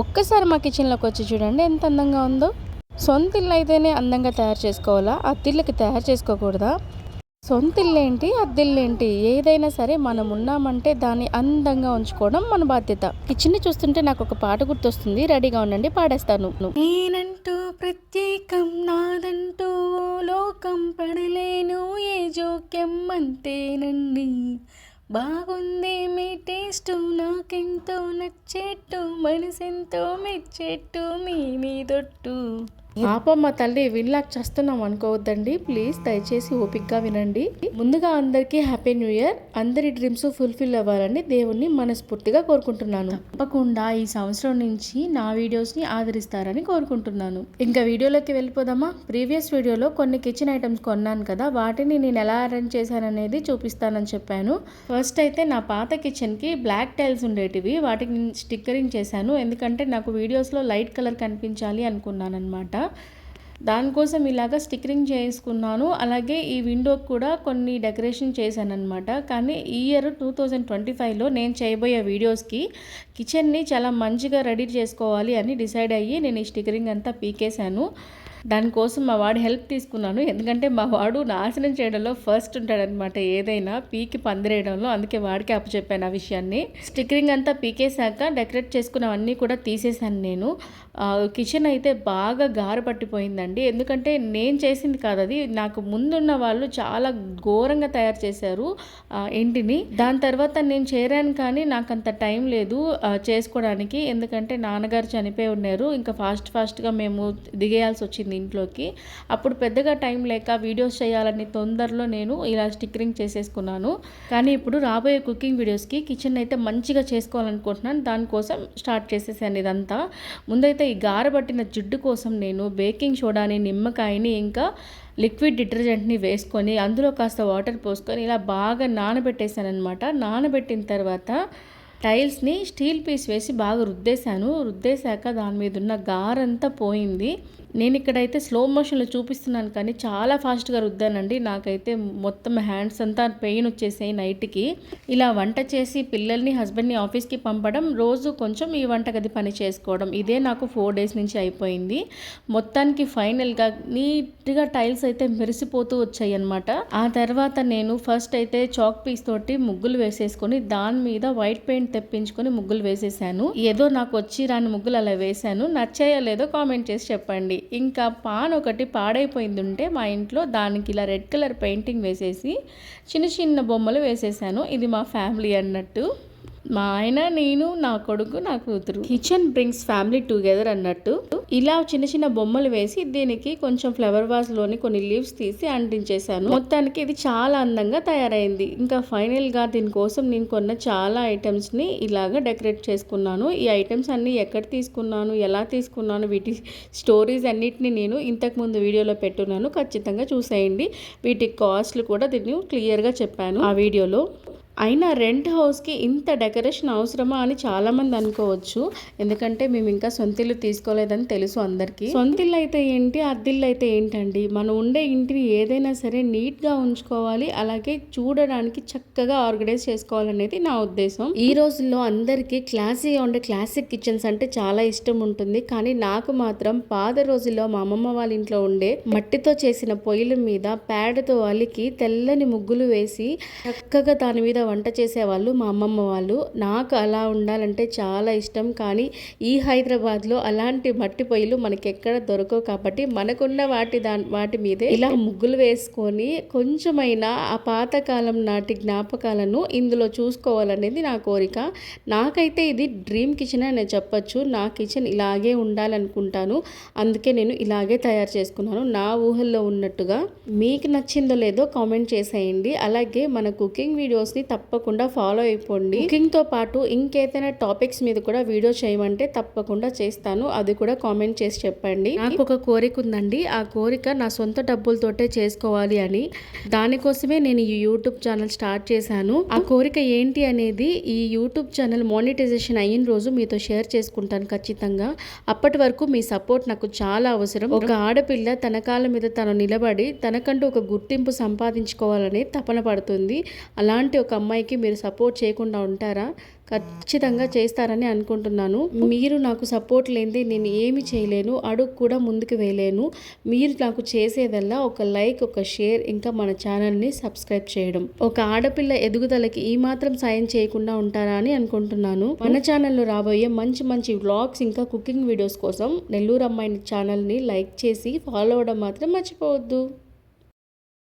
ఒక్కసారి మా కిచెన్లోకి వచ్చి చూడండి ఎంత అందంగా ఉందో. సొంత ఇల్లు అయితేనే అందంగా తయారు చేసుకోవాలా? అద్దిళ్ళకి తయారు చేసుకోకూడదా? సొంత ఇల్లేంటి ఏంటి? ఏదైనా సరే మనం ఉన్నామంటే దాన్ని అందంగా ఉంచుకోవడం మన బాధ్యత. కిచెన్ చూస్తుంటే నాకు ఒక పాట గుర్తొస్తుంది. రెడీగా ఉండండి పాడేస్తాను. నేనంటూ ప్రత్యేకం నాదంటూ లోకం పడలేను ఏ జోక్యం అంతేనండి. బాగుంది మీ టేస్ట్ నాకెంతో నచ్చేట్టు మనసెంతో మెచ్చేట్టు మీ మీదొట్టు. పాపమ్మ తల్లి విన్లాక్ చేస్తున్నాం అనుకోవద్దండి. ప్లీజ్ దయచేసి ఓపిక్గా వినండి. ముందుగా అందరికీ హ్యాపీ న్యూ ఇయర్. అందరి డ్రీమ్స్ ఫుల్ఫిల్ అవ్వాలని దేవుణ్ణి మనస్ఫూర్తిగా కోరుకుంటున్నాను. తప్పకుండా ఈ సంవత్సరం నుంచి నా వీడియోస్ని ఆదరిస్తారని కోరుకుంటున్నాను. ఇంకా వీడియోలోకి వెళ్ళిపోదామా? ప్రీవియస్ వీడియోలో కొన్ని కిచెన్ ఐటమ్స్ కొన్నాను కదా వాటిని నేను ఎలా అరేంజ్ చేశాననేది చూపిస్తానని చెప్పాను. ఫస్ట్ అయితే నా పాత కిచెన్కి బ్లాక్ టైల్స్ ఉండేటివి వాటికి స్టిక్కరింగ్ చేశాను. ఎందుకంటే నాకు వీడియోస్లో లైట్ కలర్ కనిపించాలి అనుకున్నాను అనమాట దానికోసం ఇలాగ స్టిక్కరింగ్ చేసుకున్నాను. అలాగే ఈ విండోకి కూడా కొన్ని డెకరేషన్ చేశాను అనమాట కానీ ఈ ఇయర్ టూ థౌజండ్ ట్వంటీ ఫైవ్లో నేను చేయబోయే వీడియోస్కి కిచెన్ని చాలా మంచిగా రెడీ చేసుకోవాలి అని డిసైడ్ అయ్యి నేను ఈ స్టిక్కరింగ్ అంతా పీకేశాను. దానికోసం మా వాడు హెల్ప్ తీసుకున్నాను. ఎందుకంటే మా వాడు నాశనం చేయడంలో ఫస్ట్ ఉంటాడనమాట ఏదైనా. పీకి పందిరేయడంలో అందుకే వాడికి అప్పచెప్పాను ఆ విషయాన్ని. స్టిక్కరింగ్ అంతా పీకేశాక డెకరేట్ చేసుకున్నవన్నీ కూడా తీసేశాను నేను. కిచెన్ అయితే బాగా గారు పట్టిపోయిందండి. ఎందుకంటే నేను చేసింది కాదు అది. నాకు ముందున్న వాళ్ళు చాలా ఘోరంగా తయారు చేశారు ఇంటిని. దాని తర్వాత నేను చేరాను కానీ నాకు అంత టైం లేదు చేసుకోవడానికి. ఎందుకంటే నాన్నగారు చనిపోయి ఉన్నారు. ఇంకా ఫాస్ట్ ఫాస్ట్గా మేము దిగేయాల్సి వచ్చింది ఇంట్లోకి. అప్పుడు పెద్దగా టైం లేక వీడియోస్ చేయాలని తొందరలో నేను ఇలా స్టిక్కరింగ్ చేసేసుకున్నాను. కానీ ఇప్పుడు రాబోయే కుకింగ్ వీడియోస్కి కిచెన్ అయితే మంచిగా చేసుకోవాలనుకుంటున్నాను. దానికోసం స్టార్ట్ చేసేసాను ఇదంతా. ముందైతే ఈ గారబట్టిన జిడ్డు కోసం నేను బేకింగ్ సోడాని నిమ్మకాయని ఇంకా లిక్విడ్ డిటర్జెంట్ని వేసుకొని అందులో కాస్త వాటర్ పోసుకొని ఇలా బాగా నానబెట్టేశాను అనమాట నానబెట్టిన తర్వాత టైల్స్ని స్టీల్ పీస్ వేసి బాగా రుద్దేశాను. రుద్దేశాక దాని మీద ఉన్న గారంతా పోయింది. నేను ఇక్కడైతే స్లో మోషన్లో చూపిస్తున్నాను కానీ చాలా ఫాస్ట్గా రుద్దానండి. నాకైతే మొత్తం హ్యాండ్స్ అంతా పెయిన్ వచ్చేసాయి నైట్కి ఇలా వంట చేసి పిల్లల్ని హస్బెండ్ని ఆఫీస్కి పంపడం రోజు కొంచెం ఈ వంటగది పని చేసుకోవడం ఇదే నాకు ఫోర్ డేస్ నుంచి అయిపోయింది. మొత్తానికి ఫైనల్గా నీట్గా టైల్స్ అయితే మెరిసిపోతూ వచ్చాయి అనమాట ఆ తర్వాత నేను ఫస్ట్ అయితే చాక్ పీస్ తోటి ముగ్గులు వేసేసుకొని దాని మీద వైట్ పెయింట్ తెప్పించుకొని ముగ్గులు వేసేసాను. ఏదో నాకు వచ్చి రాని ముగ్గులు అలా వేసాను. నచ్చాయో లేదో కామెంట్ చేసి చెప్పండి. ఇంకా పాన్ ఒకటి పాడైపోయింది ఉంటే మా ఇంట్లో దానికి ఇలా రెడ్ కలర్ పెయింటింగ్ వేసేసి చిన్న చిన్న బొమ్మలు వేసేసాను. ఇది మా ఫ్యామిలీ అన్నట్టు. మా ఆయన నేను నా కొడుకు నా కూతురు. కిచెన్ బ్రింగ్స్ ఫ్యామిలీ టుగెదర్ అన్నట్టు. ఇలా చిన్న చిన్న బొమ్మలు వేసి దీనికి కొంచెం ఫ్లవర్ వాజ్లోని కొన్ని లీవ్స్ తీసి అంటించేశాను. మొత్తానికి ఇది చాలా అందంగా తయారైంది. ఇంకా ఫైనల్గా దీనికోసం నేను కొన్న చాలా ఐటమ్స్ని ఇలాగా డెకరేట్ చేసుకున్నాను. ఈ ఐటమ్స్ అన్ని ఎక్కడ తీసుకున్నాను ఎలా తీసుకున్నాను వీటి స్టోరీస్ అన్నిటిని నేను ఇంతకు ముందు వీడియోలో పెట్టున్నాను. ఖచ్చితంగా చూసేయండి. వీటి కాస్ట్లు కూడా దీన్ని క్లియర్గా చెప్పాను. ఆ వీడియోలో అయినా రెంట్ హౌస్కి ఇంత డెకరేషన్ అవసరమా అని చాలామంది అనుకోవచ్చు. ఎందుకంటే మేము ఇంకా సొంతిల్లు తీసుకోలేదని తెలుసు అందరికీ. సొంతిల్లు అయితే ఏంటి? అద్దిల్లు అయితే ఏంటండి? మనం ఉండే ఇంటిని ఏదైనా సరే నీట్గా ఉంచుకోవాలి. అలాగే చూడడానికి చక్కగా ఆర్గనైజ్ చేసుకోవాలనేది నా ఉద్దేశం. ఈ రోజుల్లో అందరికీ క్లాసీగా ఉండే క్లాసిక్ కిచెన్స్ అంటే చాలా ఇష్టం ఉంటుంది. కానీ నాకు మాత్రం పాత రోజుల్లో మా అమ్మమ్మ వాళ్ళ ఇంట్లో ఉండే మట్టితో చేసిన పొయ్యిల మీద పేడతో అలికి తెల్లని ముగ్గులు వేసి చక్కగా దాని మీద వంట చేసేవాళ్ళు మా అమ్మమ్మ వాళ్ళు. నాకు అలా ఉండాలంటే చాలా ఇష్టం. కానీ ఈ హైదరాబాద్లో అలాంటి మట్టి పొయ్యిలు మనకి ఎక్కడ దొరకవు కాబట్టి మనకున్న వాటి దా వాటి మీదే ఇలా ముగ్గులు వేసుకొని కొంచెమైనా ఆ పాతకాలం నాటి జ్ఞాపకాలను ఇందులో చూసుకోవాలనేది నా కోరిక. నాకైతే ఇది డ్రీమ్ కిచెన్ అని చెప్పొచ్చు. నా కిచెన్ ఇలాగే ఉండాలనుకుంటాను. అందుకే నేను ఇలాగే తయారు చేసుకున్నాను. నా ఊహల్లో ఉన్నట్టుగా. మీకు నచ్చిందో లేదో కామెంట్ చేసేయండి. అలాగే మన కుకింగ్ వీడియోస్ని తప్పకుండా ఫాలో అయిపోండి. కుకింగ్తో పాటు ఇంకేదైనా టాపిక్స్ మీద కూడా వీడియో చేయమంటే తప్పకుండా చేస్తాను. అది కూడా కామెంట్ చేసి చెప్పండి. నాకు ఒక కోరిక ఉందండి. ఆ కోరిక నా సొంత డబ్బులతోటే చేసుకోవాలి అని. దానికోసమే నేను ఈ యూట్యూబ్ ఛానల్ స్టార్ట్ చేశాను. ఆ కోరిక ఏంటి అనేది ఈ యూట్యూబ్ ఛానల్ మానిటైజేషన్ అయిన రోజు మీతో షేర్ చేసుకుంటాను ఖచ్చితంగా. అప్పటి వరకు మీ సపోర్ట్ నాకు చాలా అవసరం. ఒక ఆడపిల్ల తన కాళ్ళ మీద తను నిలబడి తనకంటూ ఒక గుర్తింపు సంపాదించుకోవాలని తపన పడుతుంది. అలాంటి ఒక అమ్మాయికి మీరు సపోర్ట్ చేయకుండా ఉంటారా? ఖచ్చితంగా చేస్తారని అనుకుంటున్నాను. మీరు నాకు సపోర్ట్ లేనిది నేను ఏమి చేయలేను. అడుగు కూడా ముందుకు వేయలేను. మీరు నాకు చేసేదల్లా ఒక లైక్ ఒక షేర్ ఇంకా మన ఛానల్ని సబ్స్క్రైబ్ చేయడం. ఒక ఆడపిల్ల ఎదుగుదలకి ఈ మాత్రం సాయం చేయకుండా ఉంటారా అని అనుకుంటున్నాను. మన ఛానల్లో రాబోయే మంచి మంచి వ్లాగ్స్ ఇంకా కుకింగ్ వీడియోస్ కోసం నెల్లూరు అమ్మాయి ఛానల్ని లైక్ చేసి ఫాలో అవ్వడం మాత్రం మర్చిపోవద్దు.